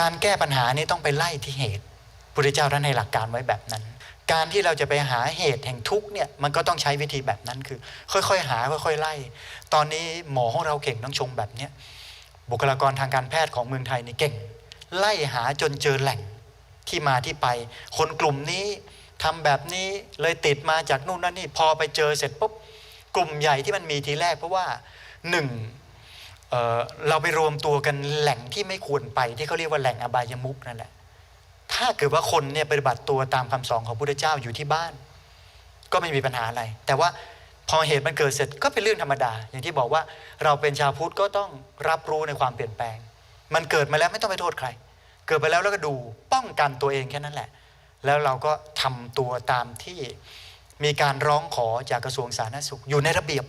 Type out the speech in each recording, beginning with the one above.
การแก้ปัญหานี้ต้องไปไล่ที่เหตุพุทธเจ้าท่านให้หลักการไว้แบบนั้น การที่เราจะไปหาเหตุแห่งทุกเนี่ยมันก็ต้องใช้วิธีแบบนั้นคือ ค่อยๆ หาค่อยๆไล่ ตอนนี้หมอของเราเก่งต้องชมแบบเนี้ยบุคลากรทางการแพทย์ของเมืองไทยนี่เก่ง ไล่หาจนเจอแหล่งที่มาที่ไป คนกลุ่มนี้ทำแบบนี้เลยติดมาจากนู่นนั่นนี่พอไปเจอเสร็จปุ๊บกลุ่มใหญ่ที่มันมีทีแรกเพราะว่าหนึ่ง เเราไปรวมตัวกันแหล่งที่ไม่ควรไปที่เขาเรียกว่าแหล่งอบายมุกนั่นแหละ ถ้าเกิดว่าคนเนี่ยปฏิบัติตัวตามคำสอนของพระพุทธเจ้าอยู่ที่บ้าน ก็ไม่มีปัญหาอะไร แต่ว่าพอเหตุมันเกิดเสร็จก็เป็นเรื่องธรรมดา อย่างที่บอกว่าเราเป็นชาวพุทธก็ต้องรับรู้ในความเปลี่ยนแปลง มันเกิดมาแล้วไม่ต้องไปโทษใคร เกิดไปแล้วแล้วก็ดูป้องกันตัวเองแค่นั้นแหละ แล้วเราก็ทำตัวตามที่มีการร้องขอจากกระทรวงสาธารณสุขอยู่ในระเบียบ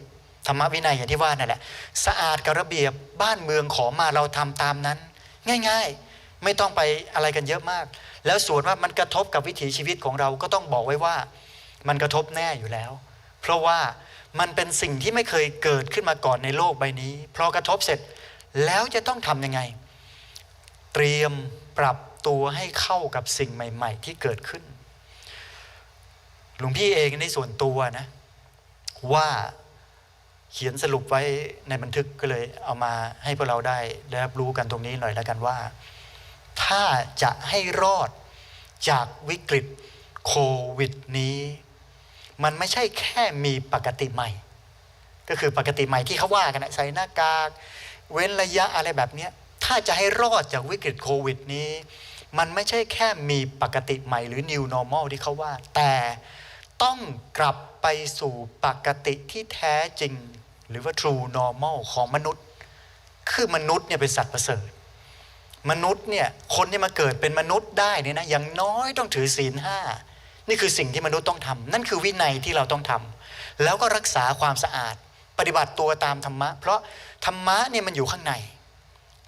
ธรรมวินัยอย่างที่ว่านั่นแหละ สะอาดกับระเบียบบ้านเมืองขอมาเราทำตามนั้น ง่ายๆ ไม่ต้องไปอะไรกันเยอะมาก แล้วส่วนว่ามันกระทบกับวิถีชีวิตของเราก็ต้องบอกไว้ว่า มันกระทบแน่อยู่แล้ว เพราะว่ามันเป็นสิ่งที่ไม่เคยเกิดขึ้นมาก่อนในโลกใบนี้พอกระทบเสร็จแล้วจะต้องทำยังไง เตรียมปรับตัวให้เข้ากับสิ่งใหม่ ๆ ที่เกิดขึ้นหลวงพี่เองในส่วนตัวนะว่า เขียนสรุปไว้ในบันทึกก็เลยเอามาให้พวกเราได้ได้รับรู้กันตรงนี้หน่อยแล้วกันว่า ถ้าจะให้รอดจากวิกฤตโควิดนี้ มันไม่ใช่แค่มีปกติใหม่ ก็คือปกติใหม่ที่เขาว่ากันใส่หน้ากากเว้นระยะอะไรแบบนี้ถ้าจะให้รอดจากวิกฤตโควิดนี้ มันไม่ใช่แค่มีปกติใหม่หรือ new normal ที่เขาว่า แต่ ต้องกลับไปสู่ปกติที่แท้จริง หรือว่า true normal ของมนุษย์ คือมนุษย์เนี่ยเป็นสัตว์ประเสริฐมนุษย์เนี่ยคนที่มาเกิดเป็นมนุษย์ได้เนี่ยนะอย่างน้อยต้องถือศีลห้านี่คือสิ่งที่มนุษย์ต้องทำนั่นคือวินัยที่เราต้องทำแล้วก็รักษาความสะอาด ปฏิบัติตัวตามธรรมะ เพราะธรรมะเนี่ยมันอยู่ข้างใน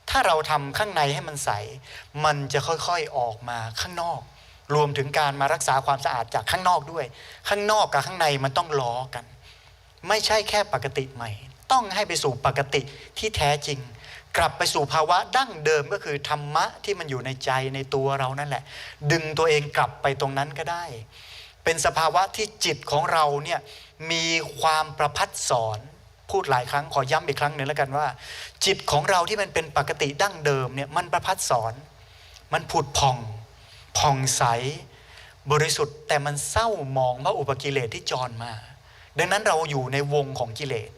ถ้าเราทำข้างในให้มันใส มันจะค่อยๆออกมาข้างนอก รวมถึงการมารักษาความสะอาดจากข้างนอกด้วย ข้างนอกกับข้างในมันต้องล้อกัน ไม่ใช่แค่ปกติใหม่ ต้องให้ไปสู่ปกติที่แท้จริง กลับไปสู่ภาวะดั้งเดิมก็คือธรรมะที่มันอยู่ในใจในตัวเรานั่นแหละ ดึงตัวเองกลับไปตรงนั้นก็ได้ เป็นสภาวะที่จิตของเราเนี่ยมีความประพัดสอนพูดหลายครั้งขอย้ำอีกครั้งหนึ่งแล้วกันว่า จิตของเราที่มันเป็นปกติดั้งเดิมเนี่ยมันประพัดสอน มันผุดผ่อง ผ่องใส บริสุทธิ์ แต่มันเศร้ามองเพราะอุปกิเลสที่จรมา ดังนั้นเราอยู่ในวงของกิเลส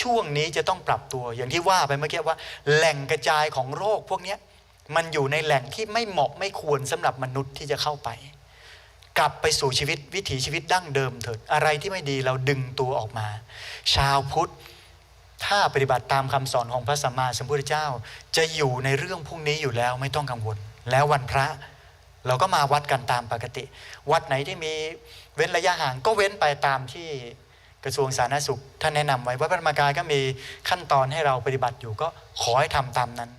ช่วงนี้จะต้องปรับตัวอย่างที่ว่าไปเมื่อกี้ว่า แหล่งกระจายของโรคพวกนี้มันอยู่ในแหล่งที่ไม่เหมาะไม่ควรสำหรับมนุษย์ที่จะเข้าไป กลับไปสู่ชีวิตวิถีชีวิตดั้งเดิมเถิดอะไรที่ไม่ดีเราดึงตัวออกมา ชาวพุทธถ้าปฏิบัติตามคำสอนของพระสัมมาสัมพุทธเจ้า จะอยู่ในเรื่องพวกนี้อยู่แล้วไม่ต้องกังวล แล้ววันพระ เราก็มาวัดกันตามปกติ วัดไหนที่มีเว้นระยะห่างก็เว้นไปตามที่กระทรวงสาธารณสุขท่านแนะนำไว้วัดพระธรรมกายก็มีขั้นตอนให้เราปฏิบัติอยู่ก็ขอให้ทำตามนั้น